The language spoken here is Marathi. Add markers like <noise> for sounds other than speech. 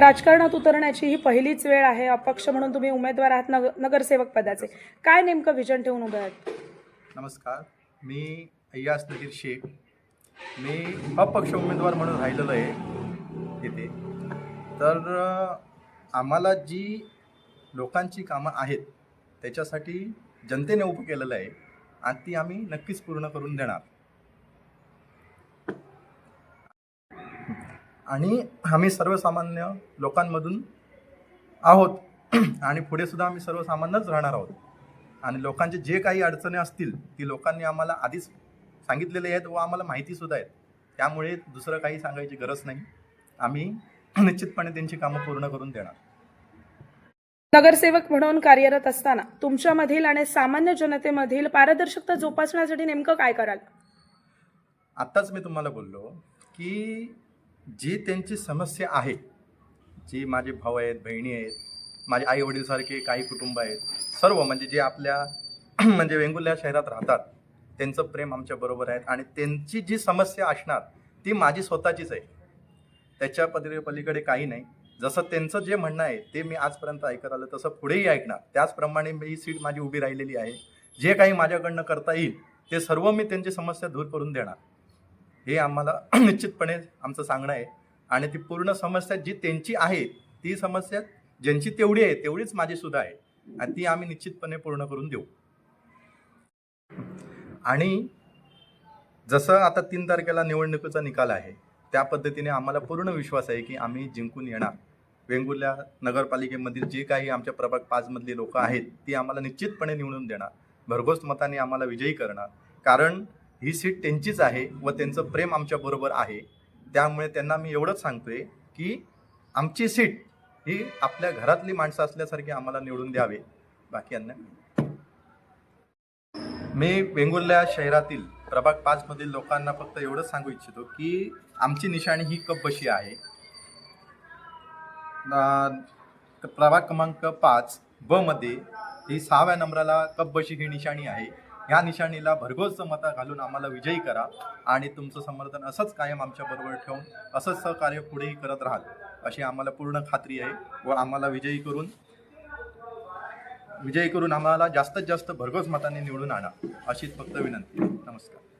राजकारणात उतरण्याची ही पहिलीच वेळ आहे. अपक्ष म्हणून तुम्ही उमेदवार आहात नग नगरसेवक पदाचे. काय नेमकं विजन ठेवून उभे आहात? नमस्कार. मी अय्यास नजीर शेख. मी अपक्ष उमेदवार म्हणून राहिलेलो आहे इथे. तर अ, आम्हाला जी लोकांची कामं आहेत त्याच्यासाठी जनतेने उभं केलेलं आहे आणि ती आम्ही नक्कीच पूर्ण करून देणार. आणि आम्ही सर्वसामान्य लोकांमधून आहोत. आणि पुढे सुद्धा आम्ही सर्वसामान्यच राहणार आहोत. आणि लोकांचे जे काही अडचणी असतील ती लोकांनी आम्हाला आधीच सांगितलेले आहेत व आम्हाला माहितीसुद्धा आहेत. त्यामुळे दुसरं काही सांगायची गरज नाही. आम्ही निश्चितपणे त्यांची कामं पूर्ण करून देणार. नगरसेवक म्हणून कार्यरत असताना तुमच्यामधील आणि सामान्य जनतेमधील पारदर्शकता जोपासण्यासाठी नेमकं काय कराल? आत्ताच मी तुम्हाला बोललो की जी त्यांची समस्या आहे जी माझे भाऊ आहेत बहिणी आहेत माझे आई वडीलसारखे काही कुटुंब आहेत सर्व म्हणजे जे आपल्या <clears throat> म्हणजे वेंगुर्ल्या शहरात राहतात त्यांचं प्रेम आमच्या बरोबर आहे आणि त्यांची जी समस्या असणार ती माझी स्वतःचीच आहे. त्याच्या पदरी पलीकडे काही नाही. जसं त्यांचं जे म्हणणं आहे ते मी आजपर्यंत ऐकत आलं तसं पुढेही ऐकणार. त्याचप्रमाणे मी ही सीट माझी उभी राहिलेली आहे. जे काही माझ्याकडनं करता येईल ते सर्व मी त्यांची समस्या दूर करून देणार. हे आम्हाला <clears throat> निश्चितपणे आमचं सांगणं आहे. आणि ती पूर्ण समस्या जी त्यांची आहे ती समस्या ज्यांची तेवढी आहे तेवढीच माझी सुद्धा आहे. आणि ती आम्ही निश्चितपणे पूर्ण करून देऊ. आणि जसं आता तीन तारखेला निवडणुकीचा निकाल आहे त्या पद्धतीने आम्हाला पूर्ण विश्वास आहे की आम्ही जिंकून येणार. वेंगुर्ल्या नगरपालिकेमधील जे काही आमच्या प्रभाग पाचमधली लोकं आहेत ती आम्हाला निश्चितपणे निवडून देणार. भरघोस मताने आम्हाला विजयी करणार. कारण ही सीट त्यांचीच आहे व त्यांचं प्रेम आमच्याबरोबर आहे. त्यामुळे त्यांना मी एवढंच सांगतोय की आमची सीट ही आपल्या घरातली माणसं असल्यासारखी आम्हाला निवडून द्यावे. बाकी अन्य मी वेंगुर्ल्या शहरातील प्रभाग पाचमधील लोकांना फक्त एवढंच सांगू इच्छितो की आमची निशाणी ही कप बशी आहे. प्रभाग क्रमांक पाच ब मध्ये ही सहाव्या नंबराला कप बशी ही निशाणी आहे. ह्या निशाणीला भरघोस मता घालून आम्हाला विजयी करा आणि तुमचं समर्थन असंच कायम आमच्याबरोबर ठेवून असंच सहकार्य पुढेही करत राहाल अशी आम्हाला पूर्ण खात्री आहे व आम्हाला विजयी करून विजयी करून आम्हाला जास्तीत जास्त भरघोस मताने निवडून आणा अशीच फक्त विनंती. नमस्कार.